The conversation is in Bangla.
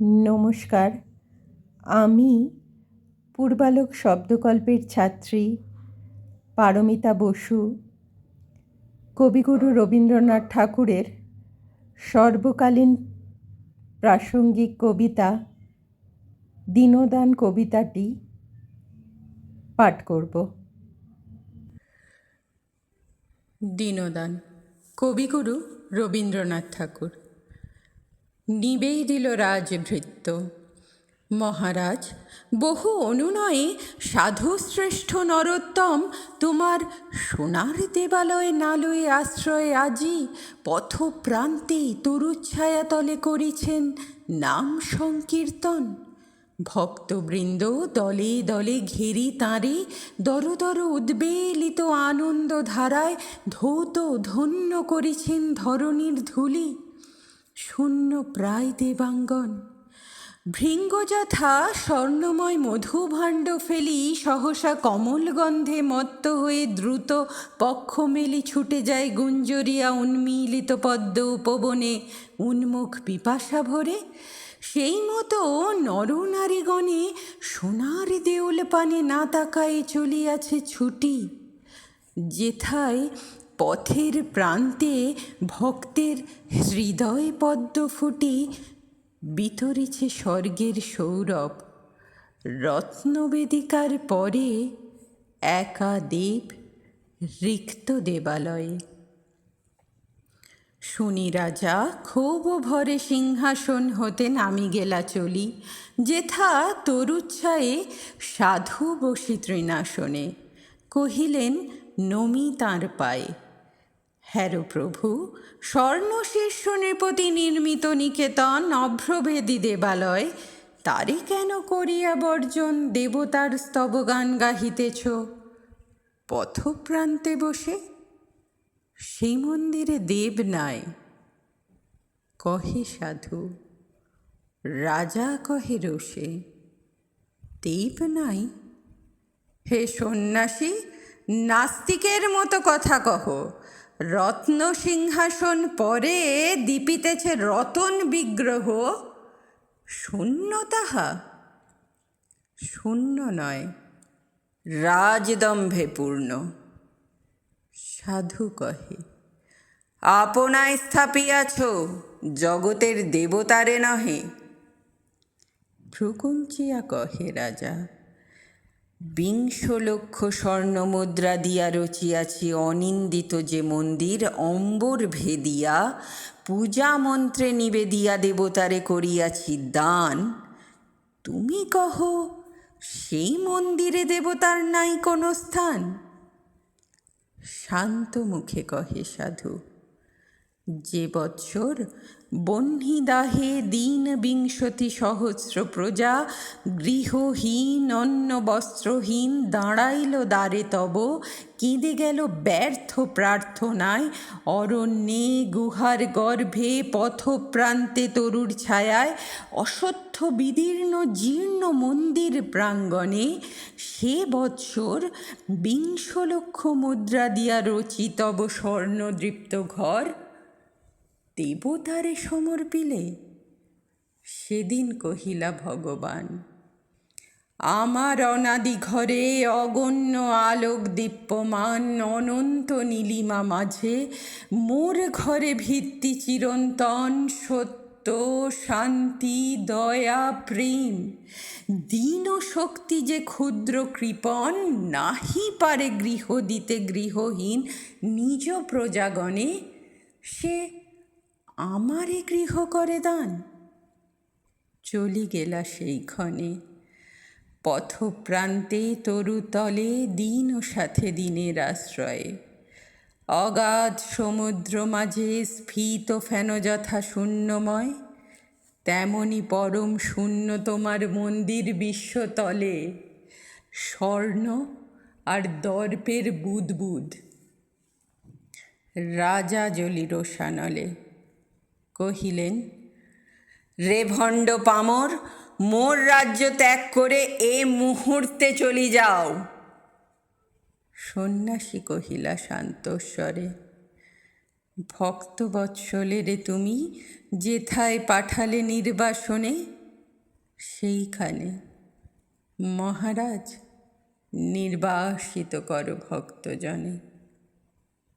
নমস্কার, আমি পূর্বালোক শব্দকল্পের ছাত্রী পারমিতা বসু, কবিগুরু রবীন্দ্রনাথ ঠাকুরের সর্বকালীন প্রাসঙ্গিক কবিতা দিনদান কবিতাটি পাঠ করব। দীনদান, কবিগুরু রবীন্দ্রনাথ ঠাকুর। নিবেই দিল রাজভৃত্য। মহারাজ, বহু অনুনয়ে সাধুশ্রেষ্ঠ নরোত্তম, তোমার সোনার দেবালয়ে নালয়ে আশ্রয়ে আজি পথপ্রান্তে তরুচ্ছায়া তলে করেছেন নাম সংকীর্তন। ভক্তবৃন্দ দলে দলে ঘেরি তাঁরে দর দর উদ্বেলিত আনন্দ ধারায় ধৌত ধন্য করেছেন ধরণীর ধুলি। শূন্য প্রায় দেবাঙ্গন। ভৃঙ্গযথা স্বর্ণময় মধুভাণ্ড ফেলি সহসা কমল গন্ধে মত্ত হয়ে দ্রুত পক্ষ মেলি ছুটে যায় গুঞ্জরিয়া উন্মীলিত পদ্ম উপবনে। উন্মুখ পিপাসা ভরে সেই মতো নরনারীগণে সোনার দেউল পানে না তাকায়ে চলিয়াছে ছুটি। যেথায় পথের প্রান্তে ভক্তের হৃদয় পদ্ম ফুটি বিতরিছে স্বর্গের সৌরভ। রত্নবেদিকার পরে একা দেব রিক্ত দেবালয়ে। শুনি রাজা, ক্ষোভ ভরে সিংহাসন হতে নামি গেলা চলি, যেথা তরুচ্ছায়ে সাধু বসি তৃণাসনে। কহিলেন, নমি তাঁর পায়ে। হ্যারো প্রভু, স্বর্ণ শীর্ষ নৃপতি নির্মিত নিকেতন অভ্রভেদী দেবালয়, তারে কেন করিয়া বর্জন দেবতার স্তবগান গাহিতেছ? পথপ্রান্তে বসে সেই মন্দিরে দেব নাই। কহে সাধু, রাজা কহে রোষে, দেব নাই? হে সন্ন্যাসী, নাস্তিকের মতো কথা কহ রত্ন সিংহাসন পরে দীপিতেছে রতন বিগ্রহ। শূন্য তাহা? শূন্য নয়। রাজদম্ভে পূর্ণ। সাধু কহে আপনায় স্থাপিয়াছ, জগতের দেবতারে নহে। ভ্রুকুঞ্চিয়া কহে রাজা বিংশ লক্ষ স্বর্ণমুদ্রা দিয়া রচিয়াছি অনিন্দিত যে মন্দির, অম্বর ভেদিয়া। পূজা মন্ত্রে নিবেদিয়া দেবতারে করিয়াছি দান। তুমি কহ, সেই মন্দিরে দেবতার নাই কোনো স্থান? শান্ত মুখে কহে সাধু যে বৎসর বহ্নিদাহে দীন বিংশতি সহস্র প্রজা গৃহহীন অন্ন বস্ত্রহীন দাঁড়াইল দ্বারে তব, কেঁদে গেল ব্যর্থ প্রার্থনায়। অরণ্যে গুহার গর্ভে পথপ্রান্তে তরুর ছায়ায়, অসত্য, বিদীর্ণ, জীর্ণ মন্দির প্রাঙ্গণে। সে বৎসর বিংশ লক্ষ মুদ্রা দিয়া রচিতব স্বর্ণদৃপ্ত ঘর দেবতারে সমর্পিলে সেদিন কহিলা ভগবান, আমার অনাদি ঘরে অগণ্য আলোক দীপ্যমান অনন্ত নীলিমা মাঝে মোর ঘরে ভিত্তি চিরন্তন সত্য, শান্তি, দয়া, প্রেম। দীন শক্তি যে ক্ষুদ্র কৃপণ নাহি পারে গৃহ দিতে গৃহহীন নিজ প্রজাগণে। সে আমারে গৃহ করে দান। চলি গেলা সেই ক্ষণে। পথপ্রান্তে তরুতলে দিন ও সাথে দিনের আশ্রয়ে। অগাধ সমুদ্র মাঝে স্ফীত ফেন যথা শূন্যময়। তেমনি পরম শূন্য তোমার মন্দির বিশ্বতলে স্বর্ণ আর দর্পের বুদবুদ। রাজা জলি রোশানলে কহিলেন রে ভণ্ড পামর, মোর রাজ্য ত্যাগ করে এ মুহূর্তে চলি যাও। সন্ন্যাসী কহিলা, শান্তস্বরে ভক্তবৎসলে রে তুমি যেথায় পাঠালে নির্বাসনে, সেইখানে মহারাজ নির্বাসিত কর ভক্তজনে।